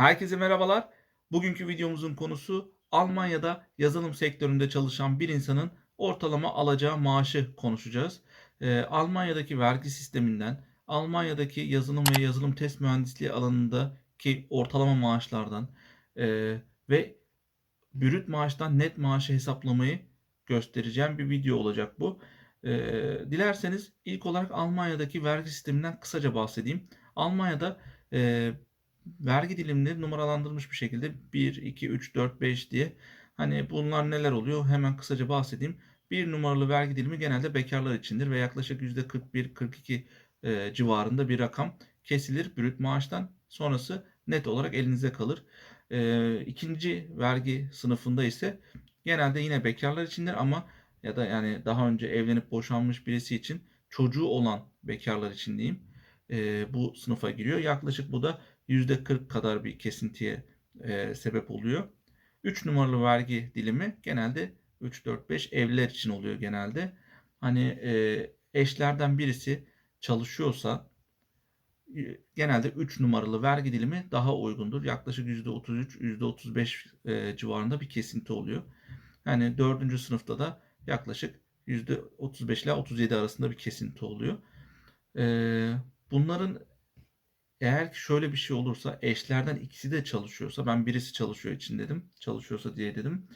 Herkese merhabalar. Bugünkü videomuzun konusu Almanya'da yazılım sektöründe çalışan bir insanın ortalama alacağı maaşı konuşacağız. Ee, Almanya'daki vergi sisteminden, Almanya'daki yazılım ve yazılım test mühendisliği alanındaki ortalama maaşlardan e, ve brüt maaştan net maaşı hesaplamayı göstereceğim bir video olacak bu. Ee, dilerseniz ilk olarak Almanya'daki vergi sisteminden kısaca bahsedeyim. Almanya'da e, vergi dilimleri numaralandırılmış bir şekilde 1, 2, 3, 4, 5 diye. Hani bunlar neler oluyor hemen kısaca bahsedeyim. Bir numaralı vergi dilimi genelde bekarlar içindir ve yaklaşık %41-42 e, civarında bir rakam kesilir brüt maaştan. Sonrası net olarak elinize kalır. E, ikinci vergi sınıfında ise genelde yine bekarlar içindir ama ya da yani daha önce evlenip boşanmış birisi için çocuğu olan bekarlar için diyeyim. E, bu sınıfa giriyor. Yaklaşık bu da %40 kadar bir kesintiye e, sebep oluyor. 3 numaralı vergi dilimi genelde 3, 4, 5 evliler için oluyor genelde. Hani e, eşlerden birisi çalışıyorsa genelde 3 numaralı vergi dilimi daha uygundur. Yaklaşık %33, %35 e, civarında bir kesinti oluyor. Yani 4. sınıfta da yaklaşık %35 ile 37 arasında bir kesinti oluyor. E, bunların eğer ki şöyle bir şey olursa eşlerden ikisi de çalışıyorsa ben birisi çalışıyor için dedim. Çalışıyorsa diye dedim.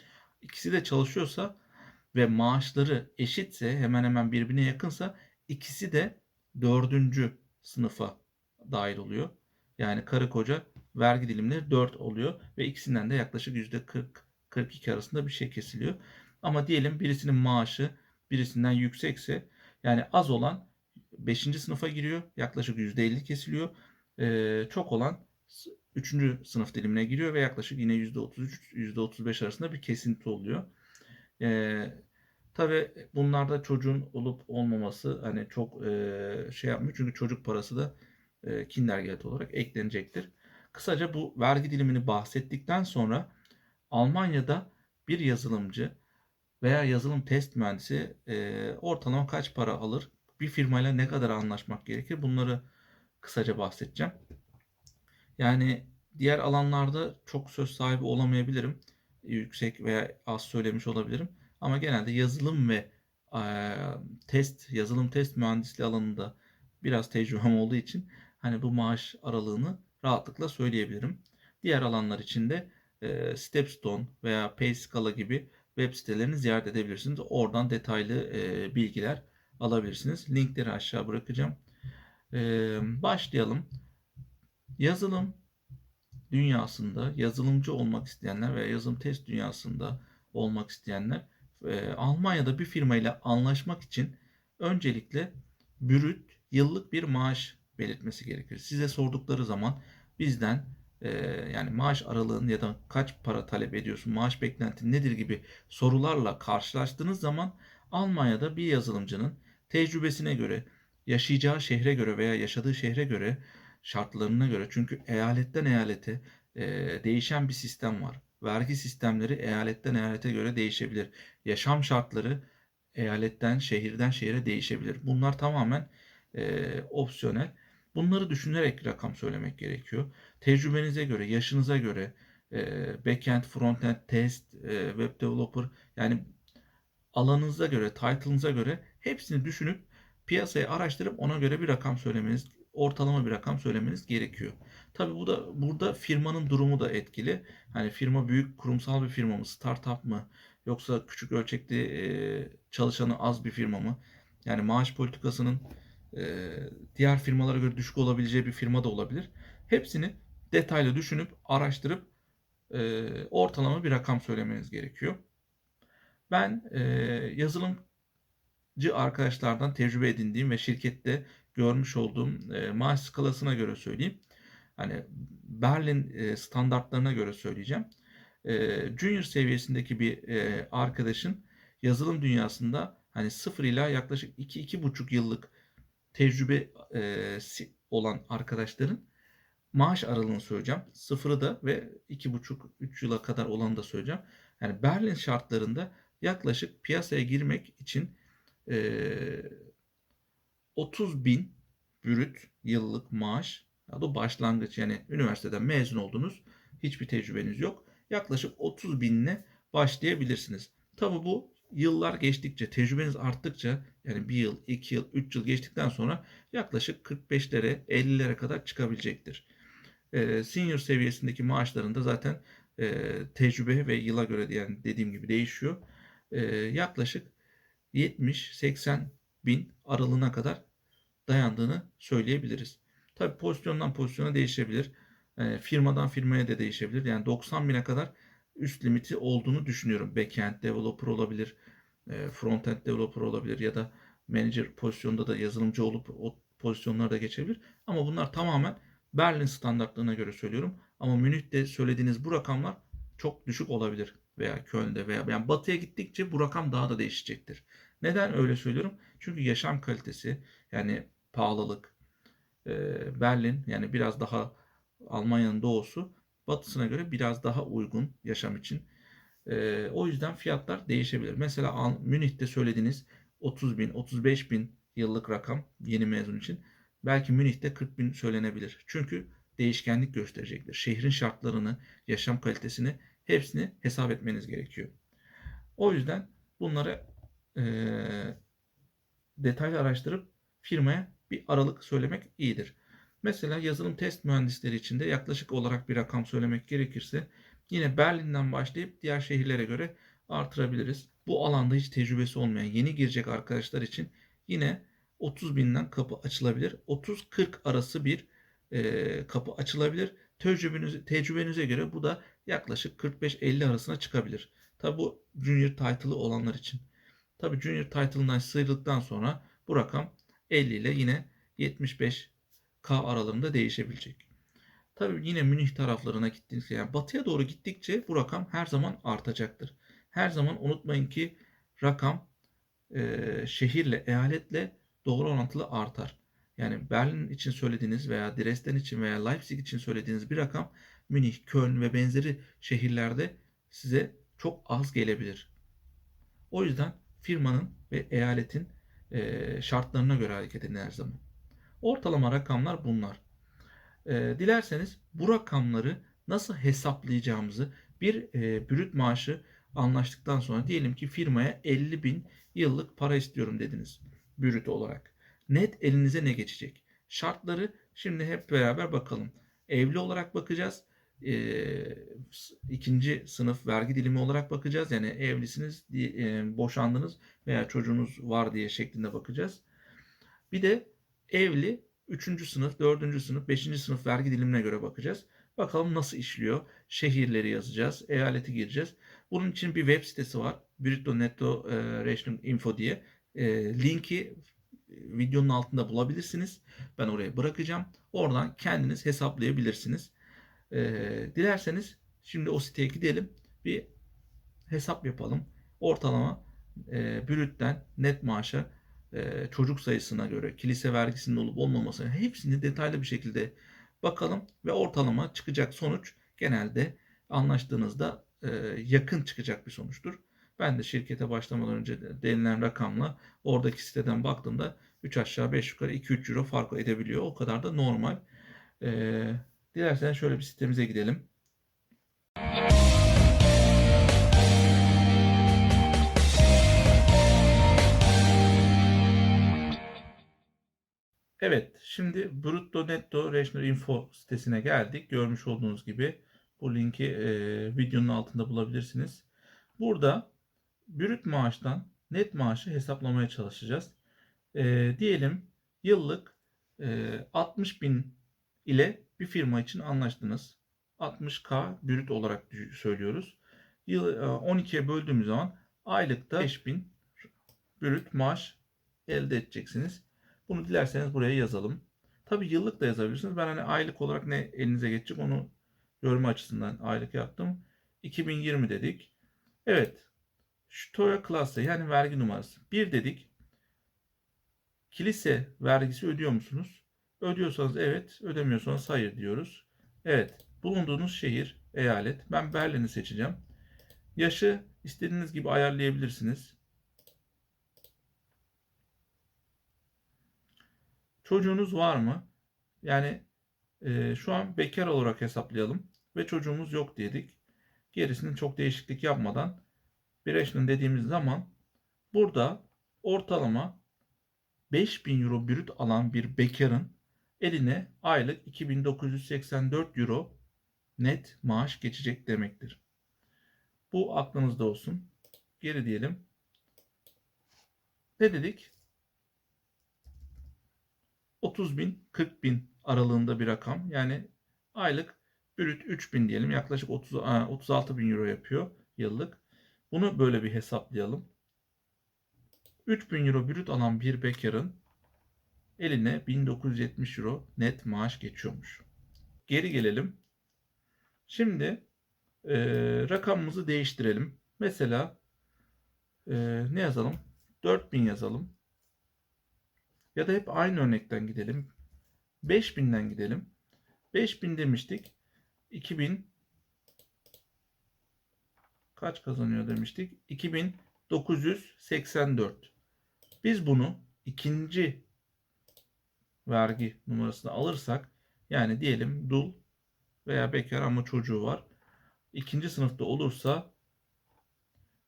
İkisi de çalışıyorsa ve maaşları eşitse hemen hemen birbirine yakınsa ikisi de dördüncü sınıfa dahil oluyor. Yani karı koca vergi dilimleri 4 oluyor ve ikisinden de yaklaşık %40-42 arasında bir şey kesiliyor. Ama diyelim birisinin maaşı birisinden yüksekse yani az olan 5. sınıfa giriyor. Yaklaşık %50 kesiliyor çok olan 3. sınıf dilimine giriyor ve yaklaşık yine %33, %35 arasında bir kesinti oluyor. E, Tabi bunlarda çocuğun olup olmaması hani çok e, şey yapmıyor çünkü çocuk parası da e, kindergelt olarak eklenecektir. Kısaca bu vergi dilimini bahsettikten sonra Almanya'da bir yazılımcı veya yazılım test mühendisi e, ortalama kaç para alır? Bir firmayla ne kadar anlaşmak gerekir? Bunları kısaca bahsedeceğim. Yani diğer alanlarda çok söz sahibi olamayabilirim. Yüksek veya az söylemiş olabilirim. Ama genelde yazılım ve e, test, yazılım test mühendisliği alanında biraz tecrübem olduğu için hani bu maaş aralığını rahatlıkla söyleyebilirim. Diğer alanlar için de e, Stepstone veya Payscala gibi web sitelerini ziyaret edebilirsiniz. Oradan detaylı e, bilgiler alabilirsiniz. Linkleri aşağı bırakacağım. Ee, başlayalım. Yazılım dünyasında yazılımcı olmak isteyenler veya yazılım test dünyasında olmak isteyenler e, Almanya'da bir firmayla anlaşmak için öncelikle bürüt yıllık bir maaş belirtmesi gerekir. Size sordukları zaman bizden e, yani maaş aralığın ya da kaç para talep ediyorsun, maaş beklentin nedir gibi sorularla karşılaştığınız zaman Almanya'da bir yazılımcının tecrübesine göre yaşayacağı şehre göre veya yaşadığı şehre göre şartlarına göre çünkü eyaletten eyalete e, değişen bir sistem var. Vergi sistemleri eyaletten eyalete göre değişebilir. Yaşam şartları eyaletten, şehirden şehire değişebilir. Bunlar tamamen e, opsiyonel. Bunları düşünerek rakam söylemek gerekiyor. Tecrübenize göre, yaşınıza göre e, backend, frontend, test, e, web developer yani alanınıza göre, title'ınıza göre hepsini düşünüp piyasayı araştırıp ona göre bir rakam söylemeniz, ortalama bir rakam söylemeniz gerekiyor. Tabii bu da burada firmanın durumu da etkili. Hani firma büyük kurumsal bir firma mı, startup mı yoksa küçük ölçekli e, çalışanı az bir firma mı? Yani maaş politikasının e, diğer firmalara göre düşük olabileceği bir firma da olabilir. Hepsini detaylı düşünüp araştırıp e, ortalama bir rakam söylemeniz gerekiyor. Ben e, yazılım arkadaşlardan tecrübe edindiğim ve şirkette görmüş olduğum e, maaş skalasına göre söyleyeyim. Hani Berlin e, standartlarına göre söyleyeceğim. E, junior seviyesindeki bir e, arkadaşın yazılım dünyasında hani sıfır ila yaklaşık 2-2,5 yıllık tecrübe e, olan arkadaşların maaş aralığını söyleyeceğim. Sıfırı da ve 2,5-3 yıla kadar olanı da söyleyeceğim. Yani Berlin şartlarında yaklaşık piyasaya girmek için e, 30 bin brüt yıllık maaş Ya da başlangıç yani üniversiteden mezun oldunuz. Hiçbir tecrübeniz yok. Yaklaşık 30 binle başlayabilirsiniz. Tabi bu yıllar geçtikçe, tecrübeniz arttıkça yani bir yıl, iki yıl, üç yıl geçtikten sonra yaklaşık 45'lere, 50'lere kadar çıkabilecektir. Ee, senior seviyesindeki maaşlarında zaten e, tecrübe ve yıla göre yani dediğim gibi değişiyor. Ee, yaklaşık 70-80 bin aralığına kadar dayandığını söyleyebiliriz. Tabi pozisyondan pozisyona değişebilir. E, firmadan firmaya da değişebilir. Yani 90 bine kadar üst limiti olduğunu düşünüyorum. Backend developer olabilir, e, frontend developer olabilir ya da manager pozisyonda da yazılımcı olup o pozisyonlara da geçebilir. Ama bunlar tamamen Berlin standartlarına göre söylüyorum. Ama Münih'te söylediğiniz bu rakamlar çok düşük olabilir veya Köln'de veya yani batıya gittikçe bu rakam daha da değişecektir. Neden öyle söylüyorum? Çünkü yaşam kalitesi yani pahalılık e, Berlin yani biraz daha Almanya'nın doğusu batısına göre biraz daha uygun yaşam için. E, o yüzden fiyatlar değişebilir. Mesela Münih'te söylediğiniz 30 bin, 35 bin yıllık rakam yeni mezun için belki Münih'te 40 bin söylenebilir. Çünkü değişkenlik gösterecektir. Şehrin şartlarını, yaşam kalitesini hepsini hesap etmeniz gerekiyor. O yüzden bunları e, detaylı araştırıp firmaya bir aralık söylemek iyidir. Mesela yazılım test mühendisleri için de yaklaşık olarak bir rakam söylemek gerekirse yine Berlin'den başlayıp diğer şehirlere göre artırabiliriz. Bu alanda hiç tecrübesi olmayan yeni girecek arkadaşlar için yine 30 binden kapı açılabilir. 30-40 arası bir e, kapı açılabilir. Tecrübenize, tecrübenize göre bu da yaklaşık 45-50 arasına çıkabilir. Tabi bu junior title'ı olanlar için. Tabi junior title'ından sıyrıldıktan sonra bu rakam 50 ile yine 75 K aralığında değişebilecek. Tabii yine Münih taraflarına gittiğinizde yani batıya doğru gittikçe bu rakam her zaman artacaktır. Her zaman unutmayın ki rakam e, şehirle, eyaletle doğru orantılı artar. Yani Berlin için söylediğiniz veya Dresden için veya Leipzig için söylediğiniz bir rakam Münih, Köln ve benzeri şehirlerde size çok az gelebilir. O yüzden firmanın ve eyaletin e, şartlarına göre hareket edin her zaman. Ortalama rakamlar bunlar. E, dilerseniz bu rakamları nasıl hesaplayacağımızı bir e, brüt maaşı anlaştıktan sonra diyelim ki firmaya 50 bin yıllık para istiyorum dediniz brüt olarak. Net elinize ne geçecek? Şartları şimdi hep beraber bakalım. Evli olarak bakacağız. E, ikinci sınıf vergi dilimi olarak bakacağız. Yani evlisiniz, e, boşandınız veya çocuğunuz var diye şeklinde bakacağız. Bir de evli 3. sınıf, 4. sınıf, 5. sınıf vergi dilimine göre bakacağız. Bakalım nasıl işliyor. Şehirleri yazacağız, eyaleti gireceğiz. Bunun için bir web sitesi var. Brutto Netto e, Rational Info diye. E, linki videonun altında bulabilirsiniz. Ben oraya bırakacağım. Oradan kendiniz hesaplayabilirsiniz. E, dilerseniz şimdi o siteye gidelim. Bir hesap yapalım. Ortalama e, brütten net maaşa e, çocuk sayısına göre kilise vergisinin olup olmamasına hepsini detaylı bir şekilde bakalım ve ortalama çıkacak sonuç genelde anlaştığınızda e, yakın çıkacak bir sonuçtur. Ben de şirkete başlamadan önce denilen rakamla oradaki siteden baktığımda 3 aşağı 5 yukarı 2-3 euro fark edebiliyor. O kadar da normal. Ee, dilerseniz şöyle bir sitemize gidelim. Evet, şimdi Brutto Netto Rational Info sitesine geldik. Görmüş olduğunuz gibi bu linki e, videonun altında bulabilirsiniz. Burada brüt maaştan net maaşı hesaplamaya çalışacağız. E, diyelim yıllık e, 60 bin ile bir firma için anlaştınız. 60k brüt olarak söylüyoruz. Yıl, 12'ye böldüğümüz zaman aylıkta 5000 brüt maaş elde edeceksiniz. Bunu dilerseniz buraya yazalım. Tabi yıllık da yazabilirsiniz. Ben hani aylık olarak ne elinize geçecek onu görme açısından aylık yaptım. 2020 dedik. Evet. Steuer klası yani vergi numarası. 1 dedik. Kilise vergisi ödüyor musunuz? Ödüyorsanız evet, ödemiyorsanız hayır diyoruz. Evet, bulunduğunuz şehir, eyalet. Ben Berlin'i seçeceğim. Yaşı istediğiniz gibi ayarlayabilirsiniz. Çocuğunuz var mı? Yani Ee, şu an bekar olarak hesaplayalım ve çocuğumuz yok dedik. Gerisini çok değişiklik yapmadan Bireşnin dediğimiz zaman burada ortalama 5000 euro brüt alan bir bekarın eline aylık 2984 euro net maaş geçecek demektir. Bu aklınızda olsun. Geri diyelim. Ne dedik? 30 bin 40 bin aralığında bir rakam. Yani aylık brüt 3000 diyelim. Yaklaşık 30, 36 bin euro yapıyor yıllık. Bunu böyle bir hesaplayalım. 3000 euro brüt alan bir bekarın eline 1970 euro net maaş geçiyormuş. Geri gelelim. Şimdi e, rakamımızı değiştirelim. Mesela e, ne yazalım? 4000 yazalım. Ya da hep aynı örnekten gidelim. 5000'den gidelim. 5000 demiştik. 2000 kaç kazanıyor demiştik? 2984. Biz bunu ikinci vergi numarasını alırsak yani diyelim dul veya bekar ama çocuğu var. ikinci sınıfta olursa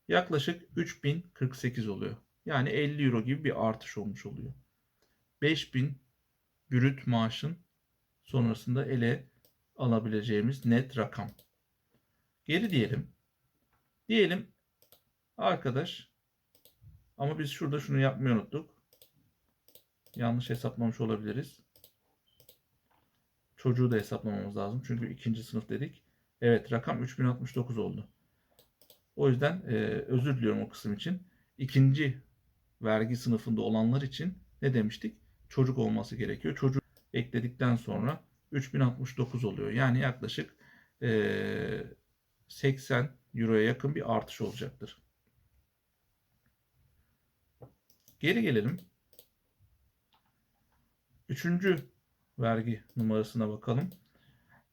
yaklaşık 3048 oluyor. Yani 50 euro gibi bir artış olmuş oluyor. 5000 brüt maaşın sonrasında ele alabileceğimiz net rakam. Geri diyelim. Diyelim arkadaş ama biz şurada şunu yapmayı unuttuk. Yanlış hesaplamış olabiliriz. Çocuğu da hesaplamamız lazım. Çünkü ikinci sınıf dedik. Evet rakam 3069 oldu. O yüzden e, özür diliyorum o kısım için. İkinci vergi sınıfında olanlar için ne demiştik? Çocuk olması gerekiyor. Çocuk ekledikten sonra 3069 oluyor. Yani yaklaşık e, 80 Euro'ya yakın bir artış olacaktır. Geri gelelim. Üçüncü vergi numarasına bakalım.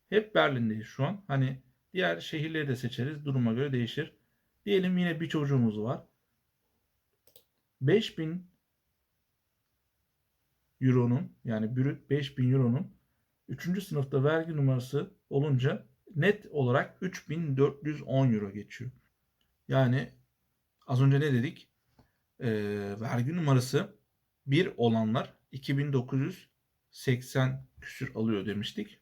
Hep Berlin'deyiz şu an. Hani diğer şehirleri de seçeriz. Duruma göre değişir. Diyelim yine bir çocuğumuz var. 5000 Euro'nun yani brüt 5000 Euro'nun 3. sınıfta vergi numarası olunca net olarak 3410 euro geçiyor. Yani az önce ne dedik? Ee, vergi numarası 1 olanlar 2980 küsür alıyor demiştik.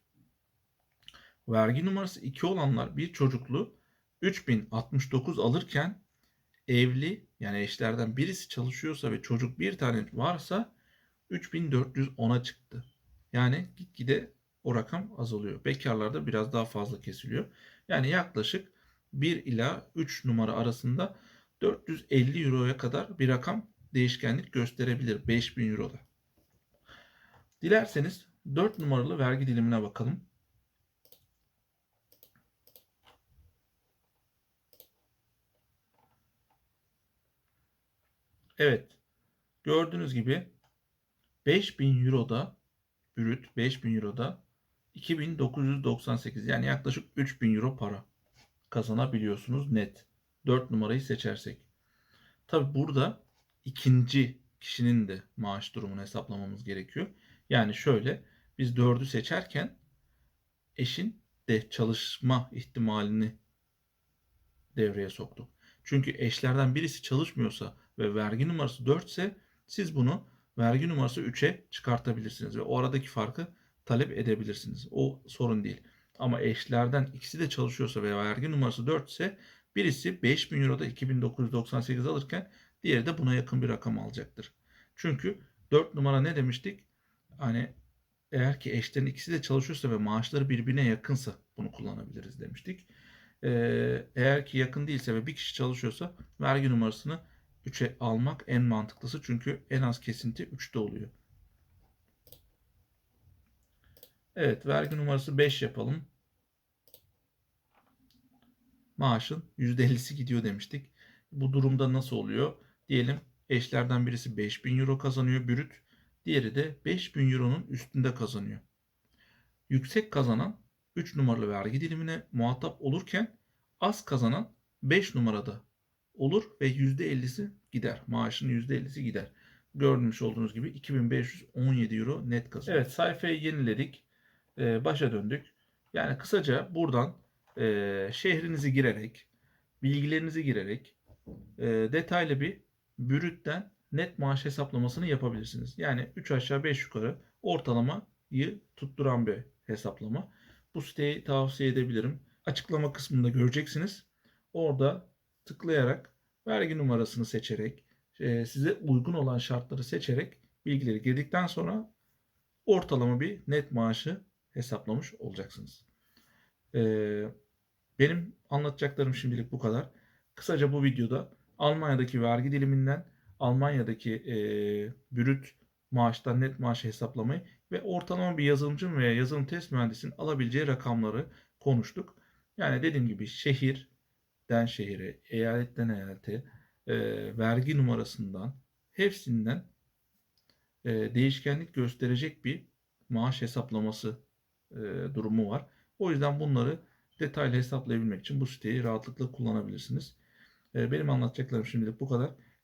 Vergi numarası 2 olanlar bir çocuklu 3069 alırken evli yani eşlerden birisi çalışıyorsa ve çocuk bir tane varsa 3410'a çıktı. Yani gitgide o rakam azalıyor. Bekarlarda biraz daha fazla kesiliyor. Yani yaklaşık 1 ila 3 numara arasında 450 euroya kadar bir rakam değişkenlik gösterebilir 5000 euroda. Dilerseniz 4 numaralı vergi dilimine bakalım. Evet. Gördüğünüz gibi 5000 euroda brüt 5000 euroda 2998 yani yaklaşık 3000 euro para kazanabiliyorsunuz net. 4 numarayı seçersek. Tabi burada ikinci kişinin de maaş durumunu hesaplamamız gerekiyor. Yani şöyle biz 4'ü seçerken eşin de çalışma ihtimalini devreye soktuk. Çünkü eşlerden birisi çalışmıyorsa ve vergi numarası 4 ise siz bunu vergi numarası 3'e çıkartabilirsiniz ve o aradaki farkı talep edebilirsiniz. O sorun değil. Ama eşlerden ikisi de çalışıyorsa veya vergi numarası 4 ise birisi 5000 Euro'da 2998 alırken diğeri de buna yakın bir rakam alacaktır. Çünkü 4 numara ne demiştik? Hani eğer ki eşlerin ikisi de çalışıyorsa ve maaşları birbirine yakınsa bunu kullanabiliriz demiştik. Ee, eğer ki yakın değilse ve bir kişi çalışıyorsa vergi numarasını 3'e almak en mantıklısı. Çünkü en az kesinti 3'te oluyor. Evet vergi numarası 5 yapalım. Maaşın %50'si gidiyor demiştik. Bu durumda nasıl oluyor? Diyelim eşlerden birisi 5000 euro kazanıyor brüt. Diğeri de 5000 euronun üstünde kazanıyor. Yüksek kazanan 3 numaralı vergi dilimine muhatap olurken az kazanan 5 numarada olur ve %50'si gider. Maaşın %50'si gider. Görmüş olduğunuz gibi 2517 euro net kazanıyor. Evet sayfayı yeniledik. e, başa döndük. Yani kısaca buradan e, şehrinizi girerek, bilgilerinizi girerek e, detaylı bir bürütten net maaş hesaplamasını yapabilirsiniz. Yani 3 aşağı 5 yukarı ortalamayı tutturan bir hesaplama. Bu siteyi tavsiye edebilirim. Açıklama kısmında göreceksiniz. Orada tıklayarak vergi numarasını seçerek e, size uygun olan şartları seçerek bilgileri girdikten sonra ortalama bir net maaşı hesaplamış olacaksınız. Ee, benim anlatacaklarım şimdilik bu kadar. Kısaca bu videoda Almanya'daki vergi diliminden Almanya'daki e, brüt maaştan net maaşı hesaplamayı ve ortalama bir yazılımcı veya yazılım test mühendisinin alabileceği rakamları konuştuk. Yani dediğim gibi şehirden şehire, eyaletten eyalete, e, vergi numarasından hepsinden e, değişkenlik gösterecek bir maaş hesaplaması e, durumu var. O yüzden bunları detaylı hesaplayabilmek için bu siteyi rahatlıkla kullanabilirsiniz. E, benim anlatacaklarım şimdilik bu kadar.